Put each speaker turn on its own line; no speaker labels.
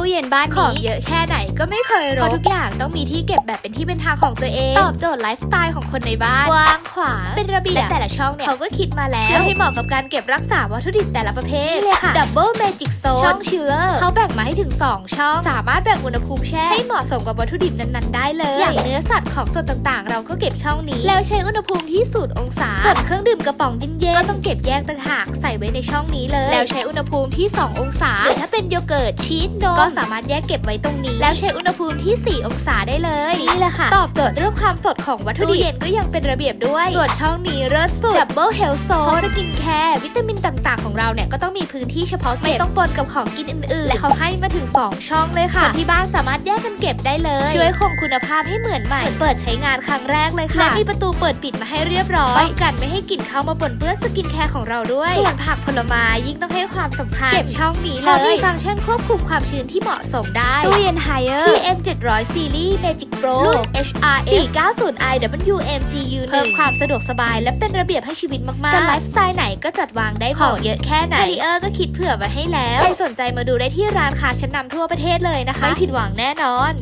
ตู้เย็นบ้านนี้ของเยอะแค่ไหนก็ไม่เคยรกเพราะทุกอย่างต้องมีที่เก็บแบบเป็นที่เป็นทางของตัวเอง ตอบโจทย์ไลฟ์สไตล์ของคนในบ้านกว้างขวางเป็นระเบียบและแต่ละช่องเนี่ยเขาก็คิดมาแล้วเพื่อให้เหมาะกับการเก็บรักษาวัตถุดิบแต่ละประเภทนี่เลยค่ะ Double Magic Zone ช่องชิลเลอร์เขาแบ่งมาให้ถึง 2 ช่อง สามารถแบ่งอุณหภูมิแช่ให้เหมาะสมกับวัตถุดิบนั้นๆ ได้เลย อย่างเนื้อสัตว์ของสดต่างๆ เราก็เก็บช่องนี้ แล้วใช้อุณหภูมิที่ศูนย์องศาส่วนเครื่องดื่มกระป๋องเย็นๆก็ต้องเก็บแยกต่างหากใส่ไว้ในช่องนี้เลย แล้วใช้อุณหภูมิที่ 2 องศาหรือถ้าเป็นโยเกิร์ตชีสนมก็สามารถแยกเก็บไว้ตรงนี้ แล้วใช้อุณหภูมิที่ 4 องศาได้เลย นี่แหละค่ะ ตอบโจทย์เรื่องความสดของวัตถุดิบตู้เย็นก็ยังเป็นระเบียบด้วย ส่วนช่องนี้เลิศสุด Double Health Zone สกินแคร์วิตามินต่างๆ ของเราเนี่ยก็ต้องมีพื้นที่เฉพาะเก็บไม่ต้องปนกับของกินอื่นๆ และเขาให้มาถึง 2 ช่องเลยค่ะคนที่บ้านสามารถแยกกันเก็บได้เลย ช่วยคงคุณภาพให้เหมือนใหม่เหมือนเปิดใช้งานครั้งแรกเลยค่ะและมีประตูเปิดปิดมาให้เรียบร้อยป้องกันไม่ให้กลิ่นเข้ามาปนเปื้อนสกินแคร์ของเราด้วยส่วนผักผลไม้ยิ่งต้องให้ความสำคัญเก็บช่องนี้เลยมีฟังก์ชันควบคุมความชื้นที่เหมาะสมได้ตู้เย็นไฮเออร์ TM 700 Series Magic Pro รุ่น HRF 490 IWMGU เพิ่มความสะดวกสบายและเป็นระเบียบให้ชีวิตมากๆจะไลฟ์สไตล์ไหนก็จัดวางได้ของเยอะแค่ไหน c a r r i e r ก็คิดเผื่อไว้ให้แล้ว ใครสนใจมาดูได้ที่ร้านค้าชั้นนำทั่วประเทศเลยนะคะ ไม่ผิดหวังแน่นอน